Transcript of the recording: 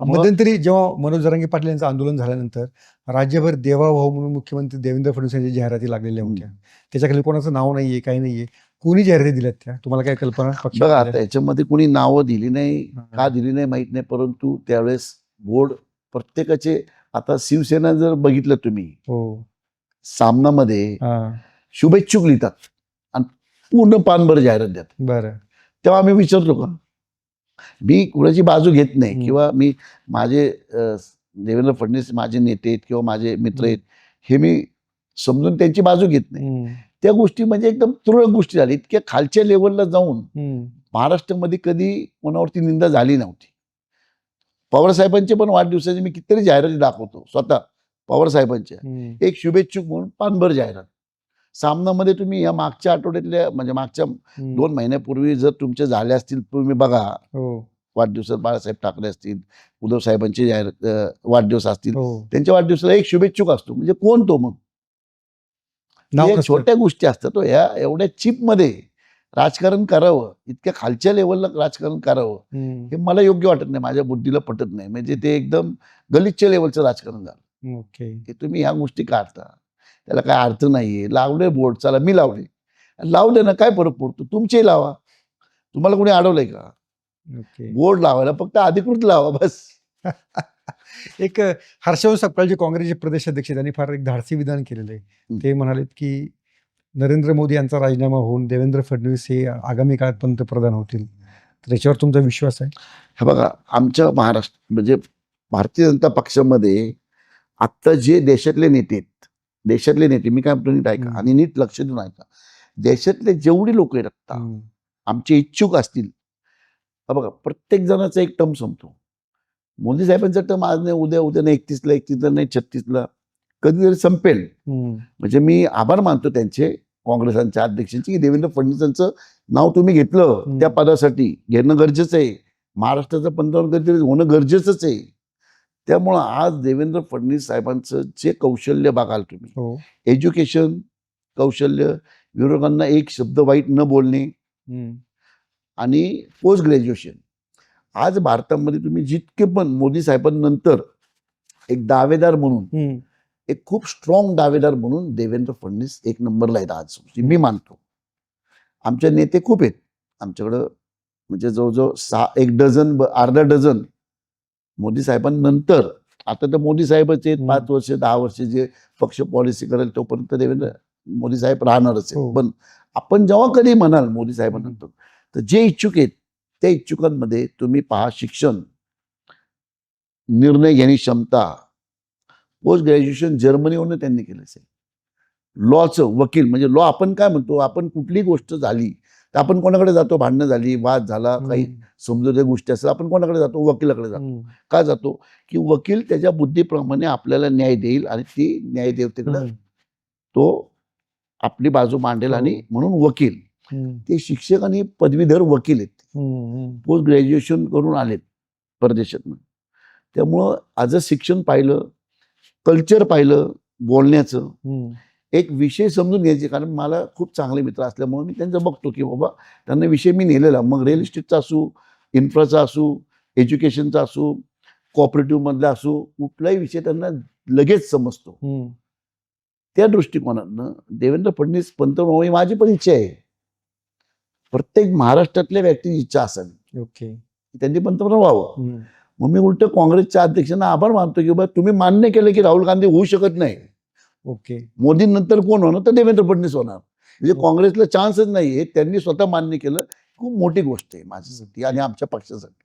मध्यंतरी जेव्हा मनोज जरांगे पाटील यांचं आंदोलन झाल्यानंतर राज्यभर देवाभाऊ म्हणून मुख्यमंत्री देवेंद्र फडणवीस यांच्या जाहिराती लागलेल्या होत्या. त्याच्याखाली कोणाचं नाव नाहीये काही नाहीये. कोणी जाहिराती दिल्यात त्या? तुम्हाला काय कल्पना बघा आल्या? आता याच्यामध्ये कोणी नावं दिली नाही. का दिली नाही माहीत नाही परंतु त्यावेळेस बोर्ड प्रत्येकाचे आता शिवसेना जर बघितलं तुम्ही हो. सामनामध्ये शुभेच्छुक लिहितात आणि पूर्ण पानभर जाहिरात देतात. बरं. तेव्हा आम्ही विचारतो का? मी कुणाची बाजू घेत नाही. किंवा मी माझे देवेंद्र फडणवीस माझे नेते आहेत किंवा माझे मित्र आहेत हे मी समजून त्यांची बाजू घेत नाही. त्या गोष्टी म्हणजे एकदम तुरळक गोष्टी झाल्या. इतक्या खालच्या लेवलला जाऊन महाराष्ट्रामध्ये कधी कोणावरती निंदा झाली नव्हती. पवार साहेबांचे पण वाढदिवसाचे मी कितीतरी जाहिराती दाखवतो स्वतः पवार साहेबांच्या. हम्म, एक शुभेच्छुक म्हणून पानभर जाहिरात. सामनामध्ये तुम्ही या मागच्या आठवड्यातल्या म्हणजे मागच्या. दोन महिन्यापूर्वी जर तुमचे झाले असतील तुम्ही बघा. हो. वाढदिवसात बाळासाहेब ठाकरे असतील उद्धव साहेबांचे जाहिरात अं, वाढदिवस असतील. हो. त्यांच्या वाढदिवसाला एक शुभेच्छुक असतो. म्हणजे कोण तो मग? छोट्या गोष्टी असतात हो. या एवढ्या चिपमध्ये राजकारण करावं. इतक्या खालच्या लेवलला राजकारण करावं. हे मला योग्य वाटत नाही. माझ्या बुद्धीला पटत नाही. म्हणजे ते एकदम गलिच्छ लेवलचं राजकारण झालं. तुम्ही ह्या गोष्टी काढता. त्याला काय अर्थ नाहीये. लावले बोर्ड चला मी लावले. लावले ना काय फरक पडतो? तुमचे लावा. तुम्हाला कोणी अडवलंय का? ओके. बोर्ड लावायला फक्त अधिकृत लावा बस. एक अ, हर्षवर्धन सपकाळ जे काँग्रेसचे प्रदेश अध्यक्ष आहेत, त्यांनी फार एक धाडसी विधान केलेलं आहे. ते म्हणालेत की नरेंद्र मोदी यांचा राजीनामा होऊन देवेंद्र फडणवीस हे आगामी काळात पंतप्रधान होतील. तर याच्यावर तुमचा विश्वास आहे? हे बघा आमच्या महाराष्ट्र म्हणजे भारतीय जनता पक्षामध्ये आत्ता जे देशातले नेते आहेत देशातले नेते मी काय म्हणतो नीट ऐका. आणि नीट लक्ष देऊन ऐका. देशातले जेवढी लोक आहेत आत्ता आमचे इच्छुक असतील. बघा प्रत्येक जणाचा एक टर्म संपतो. मोदी साहेबांचा टर्म आज नाही उद्या उद्या नाही एकतीसला एकतीसला नाही छत्तीसला. कधीतरी संपेल. म्हणजे मी आभार मानतो त्यांचे काँग्रेसांच्या अध्यक्षांचे की देवेंद्र फडणवीसांचं नाव तुम्ही घेतलं. त्या पदासाठी. घेणं गरजेचं आहे. महाराष्ट्राचं पंतप्रधान कधीतरी होणं गरजेचंच आहे. त्यामुळं आज देवेंद्र फडणवीस साहेबांचं जे कौशल्य बघाल तुम्ही हो. एज्युकेशन कौशल्य विरोधकांना एक शब्द वाईट न बोलणे आणि पोस्ट ग्रॅज्युएशन. आज भारतामध्ये तुम्ही जितके पण मोदी साहेबांनंतर एक दावेदार म्हणून एक खूप स्ट्रॉंग दावेदार म्हणून देवेंद्र फडणवीस एक नंबरला आहेत आज मी मानतो. आमचे नेते खूप आहेत. आमच्याकडं म्हणजे जवळजवळ सहा एक डझन अर्धा डझन मोदी साहेबांनंतर. आता तर मोदी साहेबच आहेत. पाच वर्ष दहा वर्ष जे पक्ष पॉलिसी करेल तोपर्यंत देवेंद्र मोदी साहेब राहणारच हो. आहेत पण आपण जेव्हा कधी म्हणाल मोदी साहेबांनंतर तर जे इच्छुक आहेत त्या इच्छुकांमध्ये तुम्ही पहा शिक्षण. निर्णय घेण्याची क्षमता. पोस्ट ग्रॅज्युएशन जर्मनीवरून त्यांनी केलं असेल. लॉचं वकील म्हणजे लॉ आपण काय म्हणतो आपण कुठली गोष्ट झाली तर आपण कोणाकडे जातो? भांडणं झाली वाद झाला काही समजून गोष्टी असतात आपण कोणाकडे जातो? वकिलाकडे जातो. का जातो? की वकील त्याच्या बुद्धीप्रमाणे आपल्याला न्याय देईल आणि ती न्यायदेवतेकडे हम्म, तो आपली बाजू मांडेल आणि हो. म्हणून वकील. ते शिक्षक आणि पदवीधर वकील आहेत पोस्ट ग्रॅज्युएशन करून आलेत परदेशातनं त्यामुळं आज शिक्षण पाहिलं कल्चर पाहिलं बोलण्याचं एक विषय समजून घ्यायचे कारण मला खूप चांगले मित्र असल्यामुळे मी त्यांचं बघतो की बाबा त्यांना विषय मी नेलेला. मग रिअल इस्टेटचा असू इन्फ्राचा असू एज्युकेशनचा असू कॉपरेटिव्ह मधला असू कुठलाही विषय त्यांना लगेच समजतो. त्या दृष्टिकोनातनं देवेंद्र फडणवीस पंतप्रधान व्हावी माझी पण इच्छा आहे. प्रत्येक महाराष्ट्रातल्या व्यक्तीची इच्छा असावी ओके. त्यांनी पंतप्रधान व्हावं. मग मी उलट काँग्रेसच्या अध्यक्षांना आभार मानतो की बाबा तुम्ही मान्य केलं की राहुल गांधी होऊ शकत नाही. ओके. मोदींनंतर कोण होणार? तर देवेंद्र फडणवीस होणार. म्हणजे हो. काँग्रेसला चान्सच नाहीये. त्यांनी स्वतः मान्य केलं. खूप मोठी गोष्ट आहे माझ्यासाठी आणि आमच्या पक्षासाठी.